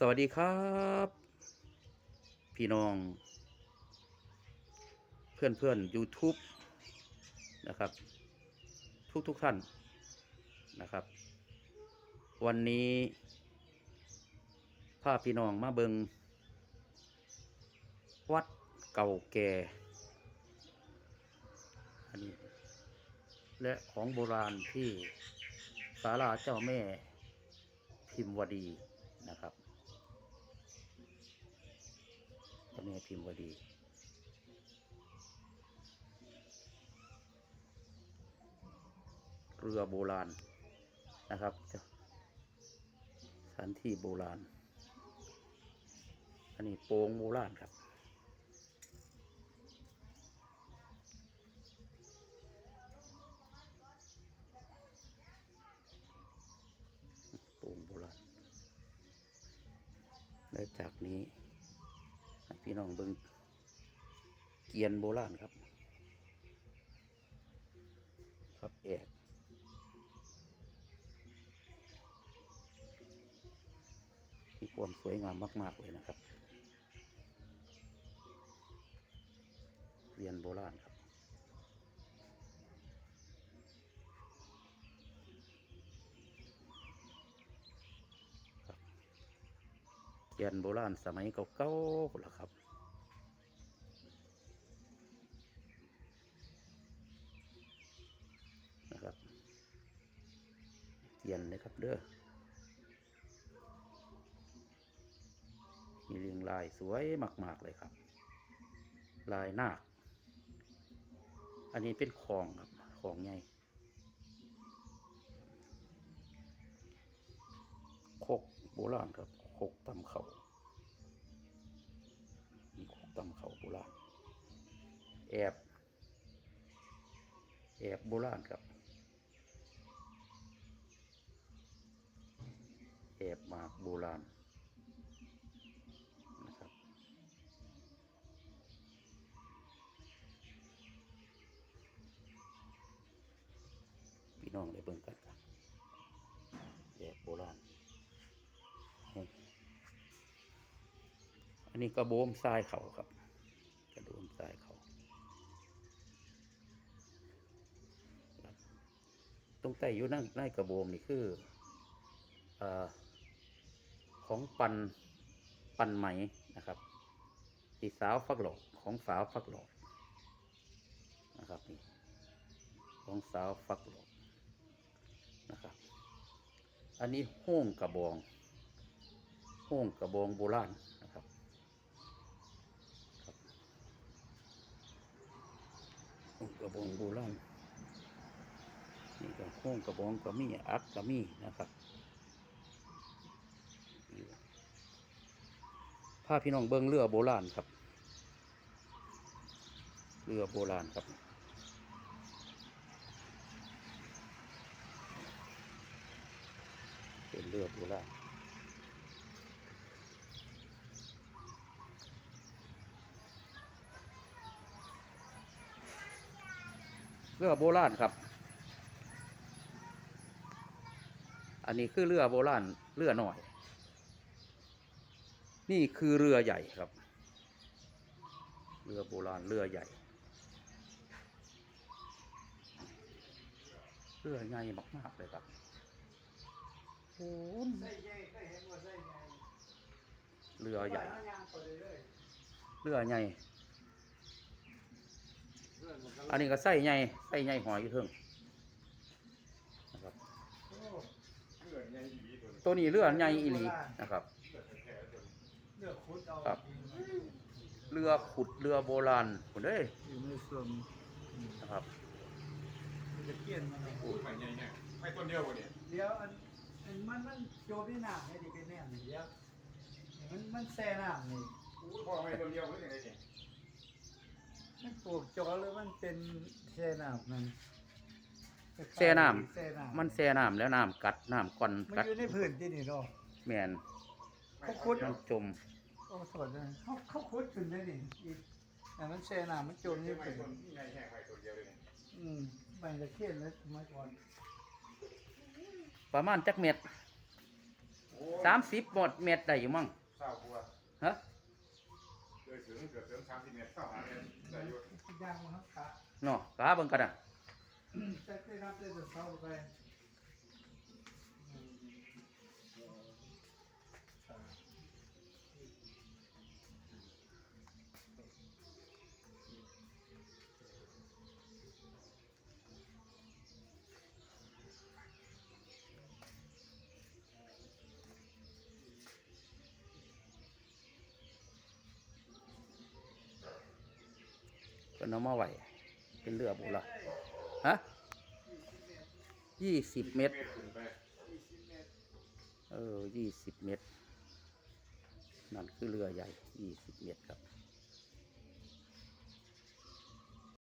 สวัสดีครับ พี่น้อง เพื่อนเพื่อนๆ YouTube นะครับ ทุกทุกท่านนะครับ วันนี้พาพี่น้องมาเบิงวัดเก่าแก่อันนี้และของโบราณที่ศาลาเจ้าแม่พิมพ์วดีนะครับ เจ้าแม่พิมพ์วดีเรือโบราณนะครับสถานที่โบราณ อันนี้โปงโบราณครับโป่งโบราณ และจากนี้ พี่น้องเบิงเกียนโบราณครับ ครับแอกมีความสวยงามมาก ๆ เลยนะครับเกียนโบราณครับ เกียนโบราณสมัยเก่าๆพุ่นล่ะครับ นะครับเกียนเลยครับเด้อมีเรียงลายสวยมาก ๆ เลยครับ ลายนาค อันนี้เป็นของครับของใหญ่โคกโบราณครับโคกตำเขามีโคกตำเขาโบราณแอบแอบโบราณครับ แอบมากโบราณนะครับพี่น้องได้เบิ่งกันครับแอบโบราณนี่อั นนี้กระโบมทรายเขาครับ กระโบมทรายเขาตรงใต้อยู่นั่งในกระโบมนี่คืออของปันปันไหมนะครับที่สาวฟักหลอกของสาวฟักหลอกนะครับนี่ของสาวฟักหลอกนะครับ อันนี้ห้องกระบองห้องกระบองโบราณนะครับครับ โห้งบองโบราณนี่ก็โค้งกระบองก็มีอักก็มีนะครับพาพี่น้องเบิ้งเรือโบราณครับ เรือโบราณครับเป็นเรือโบราณ เรือโบราณครับ อันนี้คือเรือโบราณเรือหน่อย นี่คือเรือใหญ่ครับ เรือโบราณเรือใหญ่ เรือใหญ่มากๆเลยครับโอ้ยเรือใหญ่ เรือใหญ่ อันนี้ก็ไส้ใหญ่ไส้ใหญ่หอยอยู่เทิงนะครับ ตัวนี้เรือดใหญ่อีหลีนะครับครับเรือขุดเรือโบราณคนเด้ยนะครับจะเกี้ยนมันโอ้ยไปไงเนี่ยไปต้นเดียวกว่าเนี่ยเดี๋ยวอันมันมันโจมที่หน้าให้ดีกันแน่นเดี๋ยวมันมันแซ่หน้ำนี่โอ้ยพ่อไม่ต้นเดียวหรือยังไงเนี่ย มันปลูกจอหรือมันเป็นแซ่น้ำนั่นแช่น้แซ่น้ำมันแช่น้ำแล้วน้ำกัดน้ำก่อนมันกัดอยู่ในพื้นที่นี่เนาะแมนเขาขุดมันจมโอ้สดเลยเขาเขาขุดขึ้นได้นี่อีกแต่มันแช่น้ำมันจมไม่นี่ไม่เป็นต้นนี่ไงแค่ไปต้นเดียวเลยเนี่ยอืมใบตะเคียนแล้วสมัยก่อนประมาณจักเม็ดโอ้โอ้สามสิบหมดเม็ดได้อยู่มั้งเศร้าบัวฮะเลย ถึงเกือบถึงสามสิบเมตรเศร้าหาเมตรได้อยู่ย่างมาครับกะเนาะกาเบิ่งกันอะ แต่ได้รับได้แต่เช้าไปหนึ่งสองสาม ก็นำมาไหวเป็นเรือโบราณฮะยี่สิบเมตรขึ้นไปยี่สิบเมตร เออยี่สิบเมตร นั่นคือเรือใหญ่ยี่สิบเมตรครับ